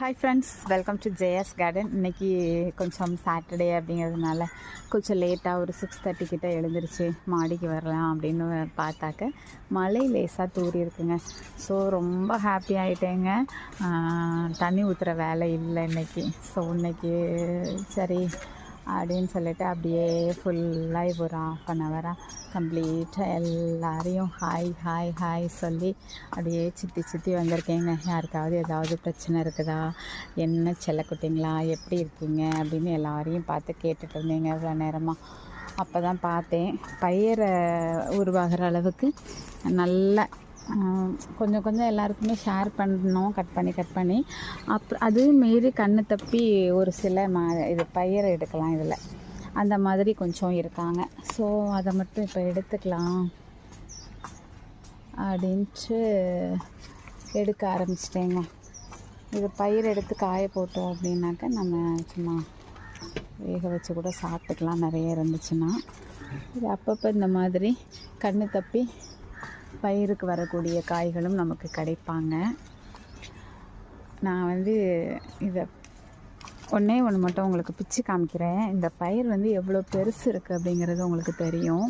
Hi friends welcome to JS garden இன்றைக்கி கொஞ்சம் Saturday அப்படிங்கிறதுனால கொஞ்சம் லேட்டாக ஒரு சிக்ஸ் தேர்ட்டி கிட்டே எழுந்திருச்சு மாடிக்கு வரலாம் அப்படின்னு பார்த்தாக்க மழை லேசாக தூரி இருக்குங்க. ஸோ ரொம்ப ஹாப்பி ஆகிட்டேங்க தண்ணி ஊற்றுற வேலை இல்லை இன்றைக்கி ஸோ இன்னைக்கு சரி அப்படின்னு சொல்லிட்டு அப்படியே ஃபுல்லாக இப்போ ஒரு ஆஃப் அன் ஹவராக கம்ப்ளீட்டாக எல்லாரையும் ஹாய் ஹாய் ஹாய் சொல்லி அப்படியே சுற்றி சுற்றி வந்திருக்கேங்க. யாருக்காவது ஏதாவது பிரச்சனை இருக்குதா? என்ன செல்லக்குட்டிங்களா எப்படி இருக்கீங்க? அப்படின்னு எல்லாரையும் பார்த்து கேட்டுட்டு இருந்தேங்க இவ்வளோ நேரமாக அப்போ தான் பார்த்தேன். பயிரை உருவாகிற அளவுக்கு நல்ல கொஞ்சம் கொஞ்சம் எல்லாருக்குமே ஷேர் பண்ணணும் கட் பண்ணி கட் பண்ணி. அப் அதுவும் மீறி கண்ணு தப்பி ஒரு சில மா இது பயிரை எடுக்கலாம் இதில். அந்த மாதிரி கொஞ்சம் இருக்காங்க. ஸோ அதை மட்டும் இப்போ எடுத்துக்கலாம். அப்படின்ட்டு எடுக்க ஆரம்பிச்சிட்டேங்க. இது பயிர் எடுத்து காய போட்டோம் அப்படின்னாக்கா நம்ம சும்மா வேக வச்சு கூட சாப்பிட்டுக்கலாம். நிறைய இருந்துச்சுன்னா. இது அப்பப்போ இந்த மாதிரி கண்ணு தப்பி பயிருக்கு வரக்கூடிய காய்களும் நமக்கு கிடைப்பாங்க. நான் வந்து இதை ஒன்றே ஒன்று மட்டும் உங்களுக்கு பிச்சு காமிக்கிறேன். இந்த பயிர் வந்து எவ்வளோ பெருசு இருக்குது அப்படிங்கிறது உங்களுக்கு தெரியும்.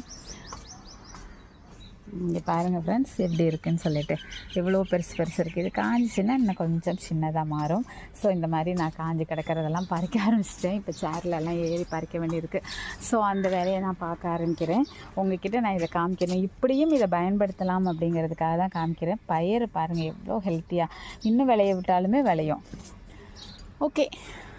இங்கே பாருங்கள் ஃப்ரெண்ட்ஸ் எப்படி இருக்குதுன்னு சொல்லிட்டு. எவ்வளோ பெருசு பெருசு இருக்குது இது காஞ்சிச்சின்னா இன்னும் கொஞ்சம் சின்னதாக மாறும். ஸோ இந்த மாதிரி நான் காஞ்சி கிடக்கிறதெல்லாம் பறிக்க ஆரம்பிச்சிட்டேன். இப்போ சேர்லலாம் ஏறி பறிக்க வேண்டியிருக்கு. ஸோ அந்த வேலையை நான் பார்க்க ஆரம்பிக்கிறேன். உங்ககிட்ட நான் இதை காமிக்கிறேன். இப்படியும் இதை பயன்படுத்தலாம் அப்படிங்கிறதுக்காக தான் காமிக்கிறேன். பயிர் பாருங்கள் எவ்வளோ ஹெல்த்தியாக இன்னும் விளைய விட்டாலுமே விளையும். ஓகே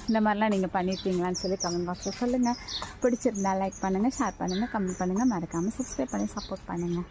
இந்த மாதிரிலாம் நீங்கள் பண்ணியிருக்கீங்களான்னு சொல்லி கமெண்ட் பாக்ஸில் சொல்லுங்கள் பிடிச்சிருந்தா லைக் பண்ணுங்கள் ஷேர் பண்ணுங்கள் கமெண்ட் பண்ணுங்கள் மறக்காமல் சப்ஸ்கிரைப் பண்ணி சப்போர்ட் பண்ணுங்கள்